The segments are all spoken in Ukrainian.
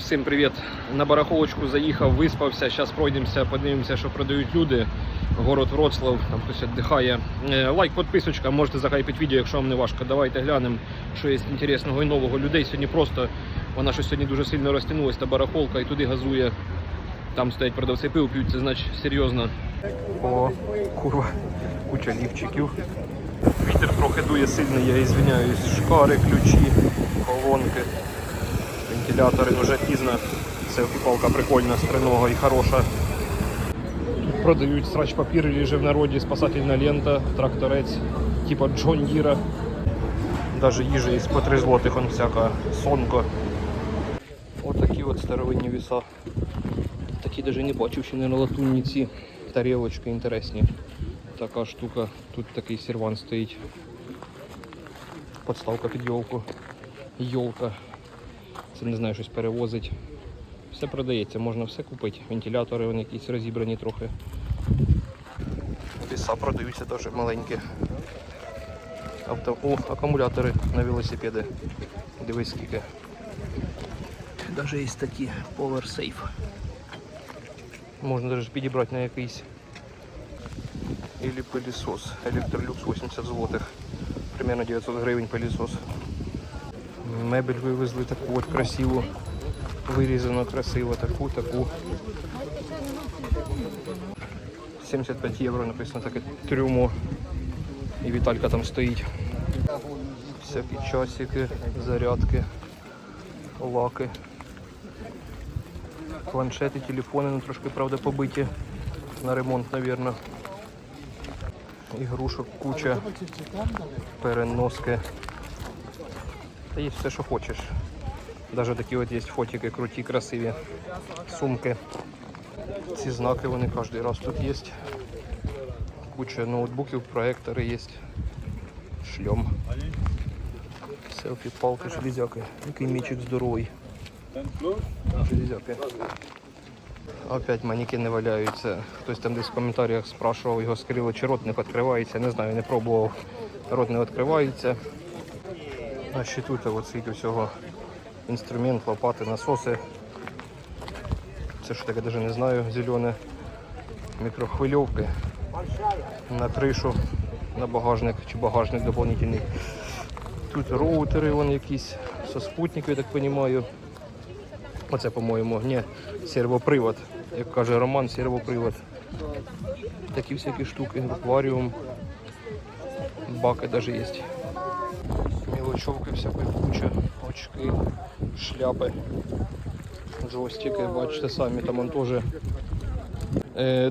Всім привіт! На барахолочку заїхав, виспався. Зараз пройдемося, подивимося, що продають люди. Город Вроцлав, там хтось віддихає. Е, Лайк, підписочка, можете захайпити відео, якщо вам не важко. Давайте глянемо, що є інтересного і нового. Людей сьогодні просто, вона щось сьогодні дуже сильно розтягнулася, та барахолка, і туди газує. Там стоять продавці пив, п'ють, це значить серйозно. О, курва, куча лівчиків. Вітер трохи дує сильний, я ізвиняюсь. Шкари, ключі, колонки. Вентилятори вже пізно. Це палка прикольна, стринога і хороша. Продають срач папір, лежи в народі, спасательна лента, тракторець, типа Джон Діра. Даже їжа є по 3 злотих, он всяка сонко. Отакі от старовинні віса. Такі даже не бачив, ще не на латунні ці тарілочки інтересні. Така штука, тут такий сервант стоїть. Подставка під йолку. Йолка Це не знаю, щось перевозить. Все продається, можна все купити. Вентилятори вони якісь розібрані трохи. Віса продаються теж маленькі. Авто... О, акумулятори на велосипеди. Дивись скільки. Навіть є такі Power Safe. Можна навіть підібрати на якийсь Или пылесос. Электролюкс 80 злотих. Примерно 900 гривень пылесос. Мебель вивезли таку от красиву. Вирізано красиво, таку, таку. 75 євро написано таке трюмо. І Віталька там стоїть. Всякі часики, зарядки, лаки. Планшети, телефони, ну трошки, правда, побиті. На ремонт, мабуть. Ігрушок куча, переноски. Та є все, що хочеш. Даже такі от є фотики круті, красиві, сумки. Ці знаки вони кожен раз тут є. Куча ноутбуків, проектори є. Шльом. Селфі, палки, железяки. Який мічик здоровий. Железяки. Опять манекени валяються. Хтось там десь в коментарях спрашував його скрило, чи рот не відкривається. Не знаю, не пробував. Рот не відкривається. А ще тут от скільки всього інструмент, лопати, насоси. Це що таке, навіть не знаю, зелене. Мікрохвильовки на кришу, на багажник чи багажник доповнительний. Тут роутери вон якісь, со спутників, я так розумію. Оце, по-моєму, ні, сервопривод. Як каже Роман, сервопривод. Такі всякі штуки, акваріум, баки навіть є. Мілочовки всякої куча, очки, шляпи, джойстики, бачите самі, там он теж.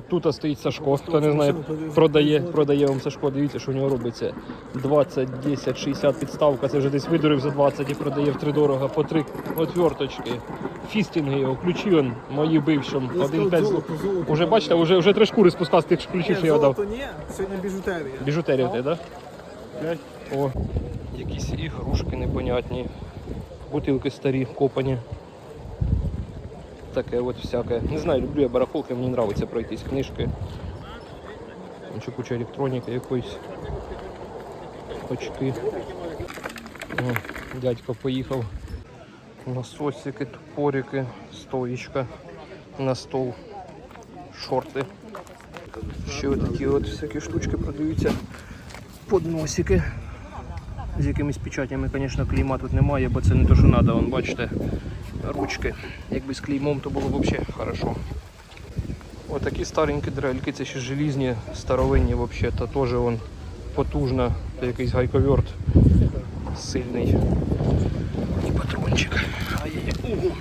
Тут стоїть Сашко, хто не знає, продає, продає вам Сашко, дивіться, що у нього робиться. 20, 10, 60 підставка, це вже десь видурив за 20 і продає втридорого по три отверточки. Фістінги його, ключі он, мої бившим, один п'ять зло. Уже бачите, вже, вже три шкури спускав з тих ключів, що я дав. Золото ні, сьогодні біжутерія. Біжутерія ти, так? Да? О, якісь ігрушки непонятні. Бутилки старі, копані. Таке от всяке. Не знаю, люблю я барахолки, мені подобається пройтись книжки. Ще куча електроніки якоїсь. Очки. О, дядько поїхав. Насосики, топорики, стоїчка на стол, шорти. Ще такі от всякі штучки продаються. Подносики. З якимись печатями, звісно, клейма тут немає, бо це не те, що треба, вон, бачите, ручки. Якби з клеймом, то було б взагалі хорошо. Отакі старенькі дрельки, це ще желізні, старовинні взагалі, то теж вон потужна, це якийсь гайковерт сильний. І патрончик. Ай-яй-яй.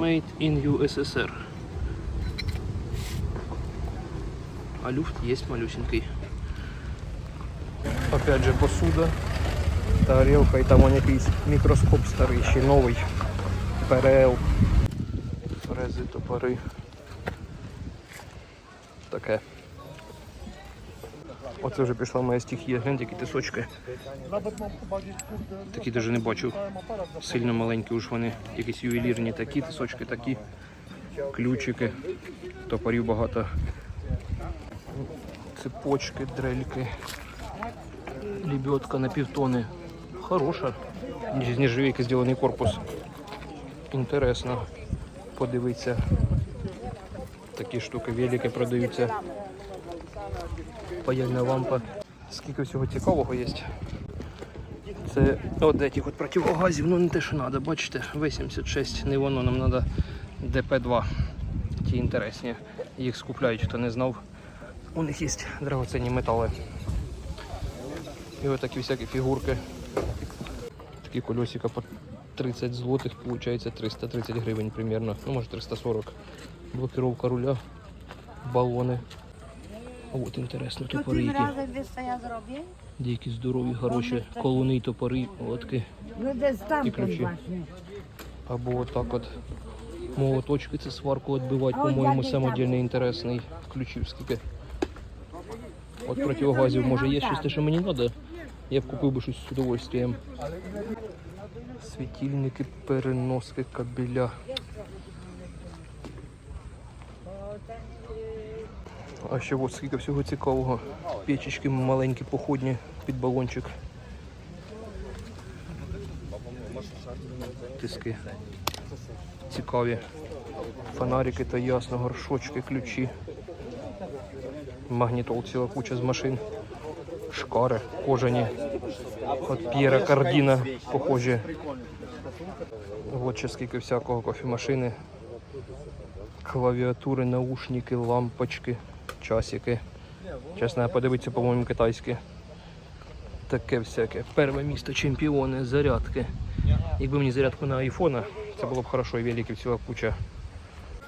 Made in USSR. А люфт есть малюсенький. Опять же посуда, тарелка і там якийсь мікроскоп старий, ще новий. ПРЛ. Фрези, топори. Таке. Оце вже пішла моя стихія, гляньте, які тисочки. Такі навіть не бачив. Сильно маленькі уж вони. Якісь ювелірні такі, тисочки такі. Ключики. Топорів багато. Цепочки, дрельки. Лебедка на півтони. Хороша. з нержавійки зроблений корпус. Інтересно. Подивитися. Такі штуки велики продаються. Паяльна лампа. Скільки всього цікавого є. Це от цих от противогазів, ну не те, що треба, бачите, В-76, не воно, нам треба ДП-2. Ті інтересні. Їх скупляють, хто не знав. У них є драгоценні метали. І ось такі всякі фігурки. Такі колесика по 30 злотих, виходить 330 гривень примерно. Ну, може 340. Блокировка руля, балони. От інтересно, топори які. Деякі здорові, хороші, колуни, топори, лотки. Będę stamtąd kluczy. właśnie. Або отак от молоточки, це сварку відбивати, по-моєму, самодільний інтересний. Ключів скільки. От противогазів, може є щось те, що мені треба. Я б купив би щось з удовольствием. Світильники, переноски, кабеля. А ще от скільки всього цікавого. Печечки маленькі, походні під балончик. Тиски. Цікаві. Фонарики та ясно, горшочки, ключі. Магнітол ціла куча з машин. Шкари, кожані. От П'єра Кардіна похожі. От ще скільки всякого кофемашини. Клавіатури, наушники, лампочки, часики. Чесно, подивитися, по-моєму, китайські. Таке всяке. Перше місто чемпіони, зарядки. Якби мені зарядку на айфона, це було б хорошо, і великів ціла куча.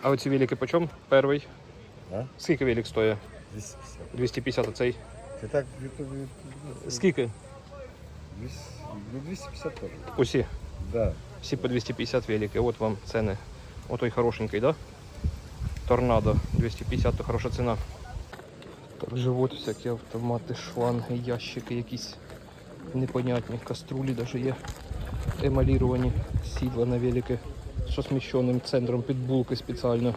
А оці велики по чому? Перший? Скільки велик стоїть? 250. 250 оцей. Ти так в Ютубі Скільки? 200, ну 250 теж. Усі. Да. Всі по 250 велики. От вам ціни. Отой хорошенький, да? Торнадо 250, то хороша ціна. Так, живот, всякі автомати, шланги, ящики якісь непонятні, каструлі навіть є емаліровані, сідла на велики з сміщеним центром під булки спеціально.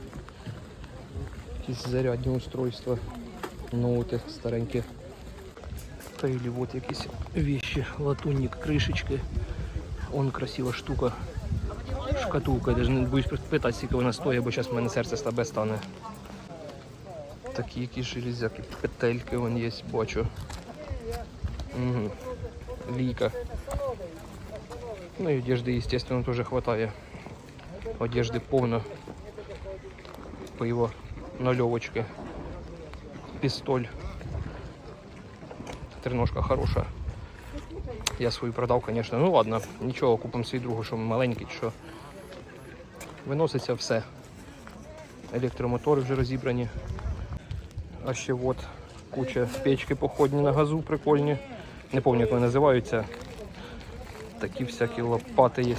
Якісь зарядні устройства, ноути старенькі. Та или вот якісь вещи, латунник, кришечки. Он красива штука. Шкатулка, я даже не боюсь питати, скільки вона стоїть, бо зараз в мене серце слабе стане. Такі якісь железяки, петельки вон є, бачу. Угу. Лійка. Ну і одежди, естественно, теж хватає. Одежди повно. Пиво, нальовочки, пістоль. Треножка хороша. Я свою продав, звісно. Ну ладно, нічого, купимо свій другу, що маленький, що виноситься все. Електромотори вже розібрані. А ще от куча печки походні на газу, прикольні. Не пам'ятаю, як вони називаються. Такі всякі лопати є.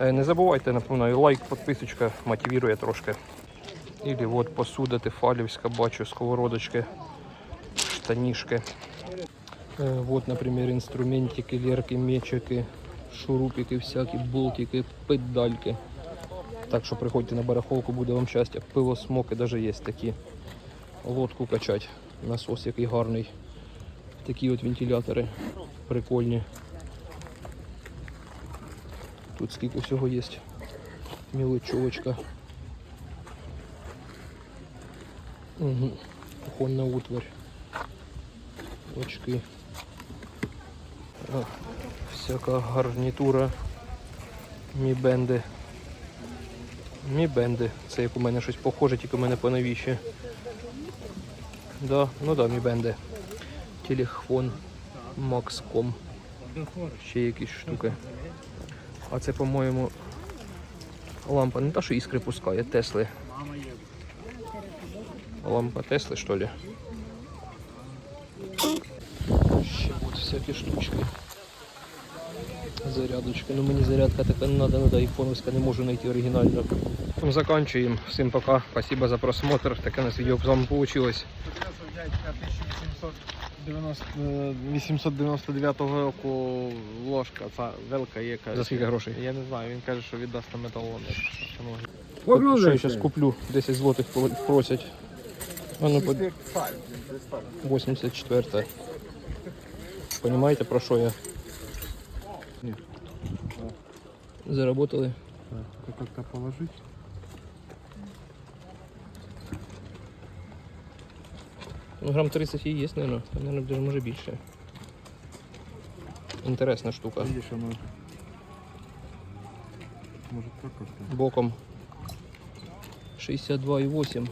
Е, Не забувайте, напевно, лайк, підписочка мотивує трошки. Или от посуда Тефалівська, бачу, сковородочки, штанішки. Э, Вот, например, инструментики, лерки, мечики, шурупики всякі, болтики, педальки. Так що приходьте на барахолку, буде вам щастя. Пиво, смоки, даже є такі. Лодку качать. Насос який гарний. Такі от вентилятори прикольні. Тут скільки всього є. Мілочовочка. Угу. Кухонна утварь. Очки. А, всяка гарнітура. Мібенди. Мібенди. Це як у мене щось похоже, тільки у мене поновіше. Да, ну да, мібенди. Телефон. Макском. Ще якісь штуки. А це, по-моєму, лампа не та, що іскри пускає, Тесли. Лампа Тесли, що ли? Ще от всякі штучки. Зарядочка. Ну мені зарядка така не треба, надо айфоновська, не можу знайти оригінальну. Заканчуємо. Всім пока. Спасибо за просмотр. Таке у нас відео з вами вийшло. 899 року ложка, ця велика є, каже. За скільки грошей? Я не знаю, він каже, що віддасть на металон. Що я зараз куплю? 10 злотих просять. А ну, 84. Понимаете, про що я? Заработали. Только как-то положить. Ну, грам 30 і є, наверное. Наверное, даже може більше. Інтересна штука. Видишь, оно... Может так как-то. Боком 62,8.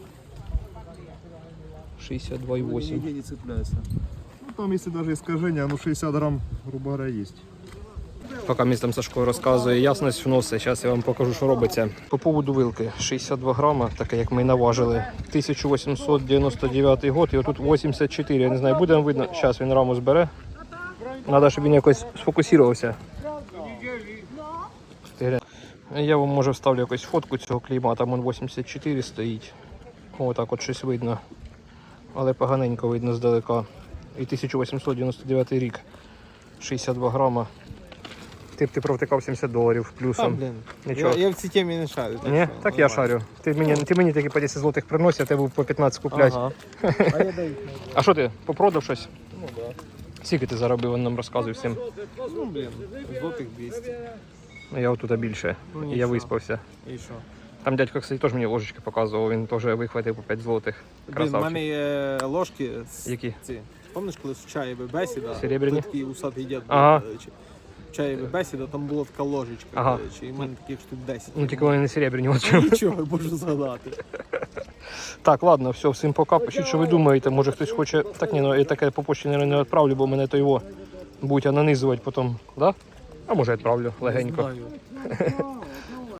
62,8. Нигде не цепляется. Ну там, если даже искажение, оно 60 грамм, грубо говоря, есть. Поки мені там Сашко розказує ясність вносить, зараз я вам покажу, що робиться. По поводу вилки 62 грама, таке як ми наважили. 1899 год, і отут 84. Я не знаю, буде вам видно. Зараз він раму збере. Треба, щоб він якось сфокусувався. Я вам може вставлю якусь фотку цього клейма, там он 84 стоїть. Отак от щось видно. Але поганенько видно здалека. І 1899 рік. 62 грама. Ти б ти провтикав 70 доларів А, плюсом. блін. Нічого. Я, я в цій темі не шарю. Ні, що так я шарю. Ти мені, ти мені такі по 10 злотих приносять, а тебе по 15 куплять. Ага. А я даю. А що ти, попродав щось? Ну да. Скільки ти заробив, він нам розказує всім. Ну, блін, злотих 200. Ну, Я отут більше. Ну, і я виспався. І що? Там дядько, кстати, теж мені ложечки показував, він теж вихватив по 5 злотих. Блін, в Красавчик. мене є ложки з Які? ці. Пам'ятаєш, коли в чаєві бесіда? Серебряні? Такий усатий дід. Ага. коротше. В чаєві бесіда, там була така ложечка, Ага. коротше, і в мене таких штук 10. Ну тільки вони не серебряні. От чому. Нічого, можу згадати. Так, ладно, все, всім пока. Пишіть, що ви думаєте. Може хтось хоче. Так ні, ну я таке по почті не відправлю, бо мене то його будуть нанизувати потім. Да? А може відправлю легенько. Знаю.